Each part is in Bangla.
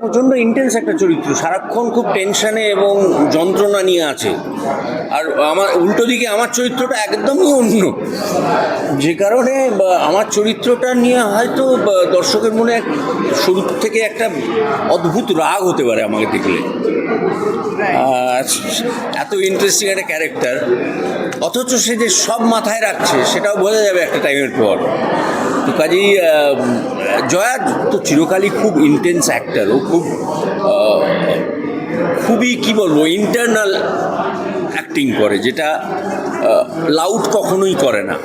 প্রচণ্ড ইন্টেন্স একটা চরিত্র। সারাক্ষণ খুব টেনশনে এবং যন্ত্রণা নিয়ে আছে। আর আমার, উল্টো দিকে আমার চরিত্রটা একদমই অন্য। যে কারণে আমার চরিত্রটা নিয়ে হয়তো দর্শকের মনে এক, শুরু থেকে একটা অদ্ভুত রাগ হতে পারে আমাকে দেখলে। এত ইন্টারেস্টিং একটা ক্যারেক্টার অথচ সে যে সব মাথায় রাখছে, সেটাও বোঝা যাবে একটা টাইমের পর। তো কাজেই জয়া তো চিরকালই খুব ইন্টেন্স অ্যাক্টার ও খুব খুবই কী বলব ইন্টারনাল অ্যাক্টিং করে, যেটা লাউড কখনোই করে না।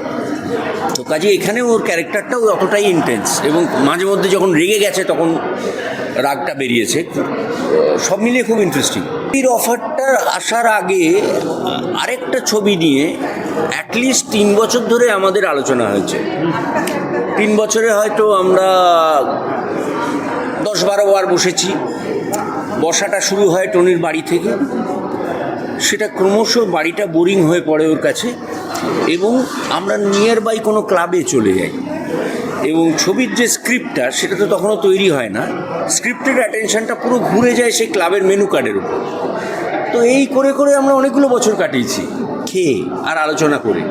তো কাজে এখানে ওর ক্যারেক্টারটাও অতটাই ইন্টেন্স এবং মাঝে মধ্যে যখন রেগে গেছে তখন রাগটা বেরিয়েছে। সব মিলিয়ে খুব ইন্টারেস্টিং এর অফারটা আসার আগে আরেকটা ছবি নিয়ে অ্যাটলিস্ট তিন বছর ধরে আমাদের আলোচনা হয়েছে। তিন বছরে হয়তো আমরা দশ বারো বার বসেছি। বসাটা শুরু হয় টনির বাড়ি থেকে। সেটা ক্রমশ বাড়িটা বোরিং হয়ে পড়ে ওর কাছে এবং আমরা নিয়ার বাই কোনো ক্লাবে চলে যাই। এবং ছবির যে স্ক্রিপ্টটা সেটা তো তখনও তৈরি হয় না। স্ক্রিপ্টের অ্যাটেনশনটা পুরো ঘুরে যায় সেই ক্লাবের মেনু কার্ডের উপর। তো এই করে করে আমরা অনেকগুলো বছর কাটিয়েছি। খেয়ে আর আলোচনা করে।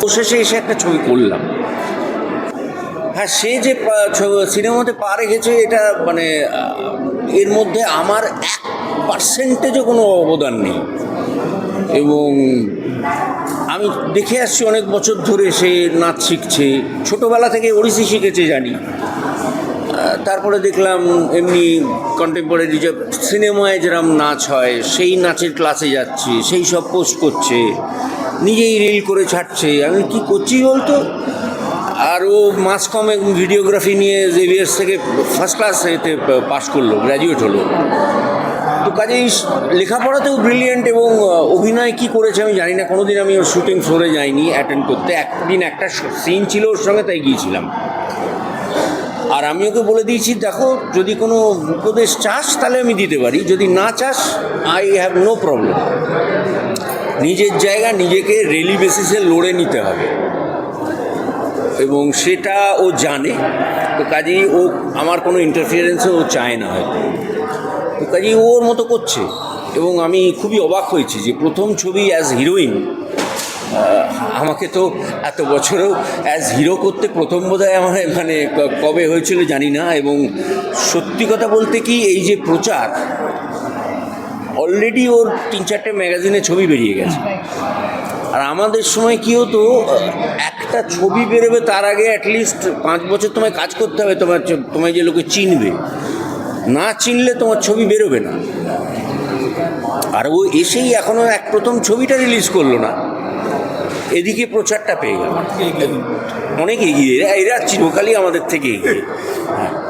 তো শেষে এসে একটা ছবি করলাম। হ্যাঁ সে যে সিনেমাতে পা রেখেছে এটা মানে এর মধ্যে আমার এক পার্সেন্টেজও কোনো অবদান নেই। এবং আমি দেখে আসছি অনেক বছর ধরে সে নাচ শিখছে। ছোটোবেলা থেকে ওড়িশি শিখেছে জানি। তারপরে দেখলাম এমনি কন্টেম্পোরারি যে সিনেমায় যেরকম নাচ হয়, সেই নাচের ক্লাসে যাচ্ছে, সেই সব পোস্ট করছে, নিজেই রিল করে ছাড়ছে। আমি কি করছি বলতো? আর ও মাস কম ভিডিওগ্রাফি নিয়ে জেভিয়ার্স থেকে ফার্স্ট ক্লাস এতে পাশ করল গ্র্যাজুয়েট হলো। তো কাজেই লেখাপড়াতেও ব্রিলিয়েন্ট এবং অভিনয় কি করেছে আমি জানি না। কোনোদিন আমি ওর শুটিং ফ্লোরে যাইনি অ্যাটেন্ড করতে। একদিন একটা সিন ছিল ওর সঙ্গে, তাই গিয়েছিলাম। আর আমি ওকে বলে দিয়েছি, দেখো, যদি কোনো উপদেশ চাস, তাহলে আমি দিতে পারি। যদি না চাস আই হ্যাভ নো প্রবলেম নিজের জায়গা নিজেকে রেলি বেসিসে লড়ে নিতে হবে। এবং সেটা ও জানে, তো কাজেই ও, আমার কোনো ইন্টারফিয়ারেন্সও ও চায় না হয়তো। তো কাজেই ওর মতো করছে। এবং আমি খুবই অবাক হয়েছি যে প্রথম ছবি অ্যাজ হিরোইন আমাকে তো এত বছরেও অ্যাজ হিরো করতে প্রথম বোধহয় আমার মানে কবে হয়েছিল জানি না এবং সত্যি কথা বলতে কি এই যে প্রচার অলরেডি ওর তিন চারটে ম্যাগাজিনে ছবি বেরিয়ে গেছে। আর আমাদের সময় কী হতো একটা ছবি বেরোবে তার আগে অ্যাটলিস্ট পাঁচ বছর তোমায় কাজ করতে হবে, তোমার তোমায় যে লোকে চিনবে। না চিনলে তোমার ছবি বেরোবে না। আর ও এসেই এখনও এক প্রথম ছবিটা রিলিজ করল না। এদিকে প্রচারটা পেয়ে গেল। অনেক এগিয়ে। এরা চিরকালই আমাদের থেকে এগিয়ে। হ্যাঁ।